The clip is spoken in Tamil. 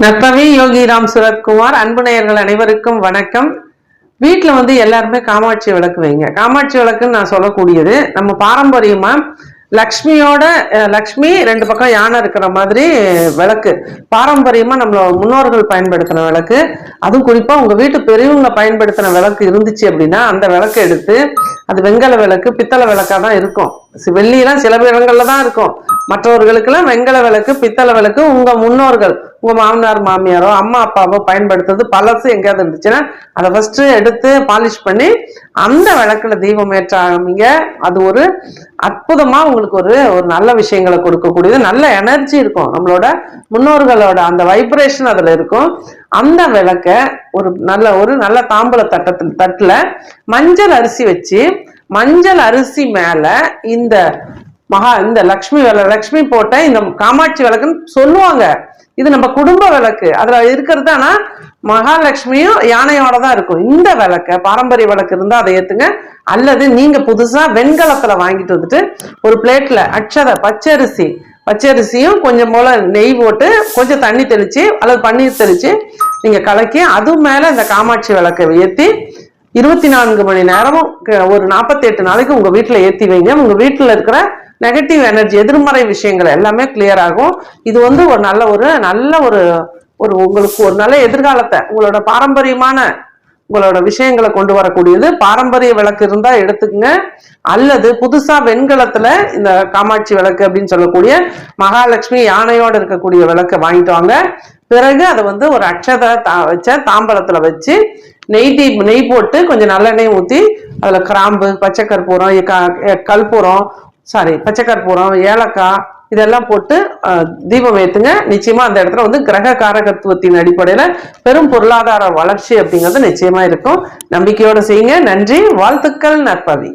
நற்பவி யோகி ராம் சுரத்குமார் அன்பு நேயர்கள் அனைவருக்கும் வணக்கம். வீட்டில் வந்து எல்லாருமே காமாட்சி விளக்கு வைங்க. காமாட்சி விளக்குன்னு நான் சொல்லக்கூடியது. நம்ம பாரம்பரியமா லக்ஷ்மியோட லக்ஷ்மி ரெண்டு பக்கம் யானை இருக்கிற மாதிரி விளக்கு. பாரம்பரியமா நம்மளோட முன்னோர்கள் பயன்படுத்தின விளக்கு. அதுவும் குறிப்பா உங்க வீட்டு பெரியவங்க பயன்படுத்தின விளக்கு இருந்துச்சு அப்படின்னா அந்த விளக்கு எடுத்து அது வெங்கல விளக்கு பித்தளை விளக்கா தான் இருக்கும். சி- வெள்ளியெல்லாம் சில இடங்கள்ல தான் இருக்கும். மற்றவர்களுக்கெல்லாம் வெங்கல விளக்கு பித்தளை விளக்கு உங்க முன்னோர்கள் உங்க மாமனார் மாமியாரோ அம்மா அப்பாவோ பயன்படுத்துறது பழசு எங்கேயாவது இருந்துச்சுன்னா அதை ஃபர்ஸ்ட் எடுத்து பாலிஷ் பண்ணி அந்த விளக்குல தீபம் ஏற்ற ஆரம்பிங்க அது ஒரு அற்புதமா உங்களுக்கு ஒரு ஒரு நல்ல விஷயங்களை கொடுக்கக்கூடியது. நல்ல எனர்ஜி இருக்கும். நம்மளோட முன்னோர்களோட அந்த வைப்ரேஷன் அதுல இருக்கும். அந்த விளக்க ஒரு நல்ல ஒரு நல்ல தாம்பூல தட்டத்தில் தட்டுல மஞ்சள் அரிசி வச்சு மஞ்சள் அரிசி மேல இந்த மகா இந்த லக்ஷ்மி விள லக்ஷ்மி போட்ட இந்த காமாட்சி விளக்குன்னு சொல்லுவாங்க. இது நம்ம குடும்ப விளக்கு. அதுல இருக்கிறது ஆனா மகாலட்சுமியும் யானையோட தான் இருக்கும். இந்த விளக்க பாரம்பரிய விளக்கு இருந்தா அதை ஏத்துங்க. அல்லது நீங்க புதுசா வெண்கலத்துல வாங்கிட்டு வந்துட்டு ஒரு பிளேட்ல அச்சத பச்சரிசி பச்சரிசியும் கொஞ்சம் போல நெய் போட்டு கொஞ்சம் தண்ணி தெளிச்சு அல்லது பன்னீர் தெளிச்சு நீங்க கலக்கி அது மேல இந்த காமாட்சி விளக்கை ஏத்தி இருபத்தி நான்கு மணி நேரமும் ஒரு நாற்பத்தி எட்டு நாளைக்கு உங்க வீட்டுல ஏத்தி வைங்க. உங்க வீட்டுல இருக்கிற நெகட்டிவ் எனர்ஜி எதிர்மறை விஷயங்கள் எல்லாமே கிளியர் ஆகும். இது வந்து ஒரு நல்ல ஒரு நல்ல ஒரு ஒரு உங்களுக்கு ஒரு நல்ல எதிர்காலத்தை உங்களோட பாரம்பரியமான உங்களோட விஷயங்களை கொண்டு வரக்கூடியது. பாரம்பரிய விளக்கு இருந்தா எடுத்துக்கங்க. அல்லது புதுசா வெண்கலத்துல இந்த காமாட்சி விளக்கு அப்படின்னு சொல்லக்கூடிய மகாலட்சுமி யானையோட இருக்கக்கூடிய விளக்கை வாங்கிட்டு வாங்க. பிறகு அதை வந்து ஒரு அக்ஷதை தா வச்ச தாம்பலத்துல வச்சு நெய் டீ நெய் போட்டு கொஞ்சம் நல்லெண்ணெய் ஊற்றி அதில் கிராம்பு பச்சை கற்பூரம் கல்பூரம் கற்பூரம் சாரி பச்சை கற்பூரம் ஏலக்காய் இதெல்லாம் போட்டு அஹ், தீபம் ஏற்றுங்க நிச்சயமா அந்த இடத்துல வந்து கிரக காரகத்துவத்தின் அடிப்படையில பெரும் பொருளாதார வளர்ச்சி அப்படிங்கிறது நிச்சயமா இருக்கும். நம்பிக்கையோட செய்யுங்க. நன்றி. வாழ்த்துக்கள் நற்பவி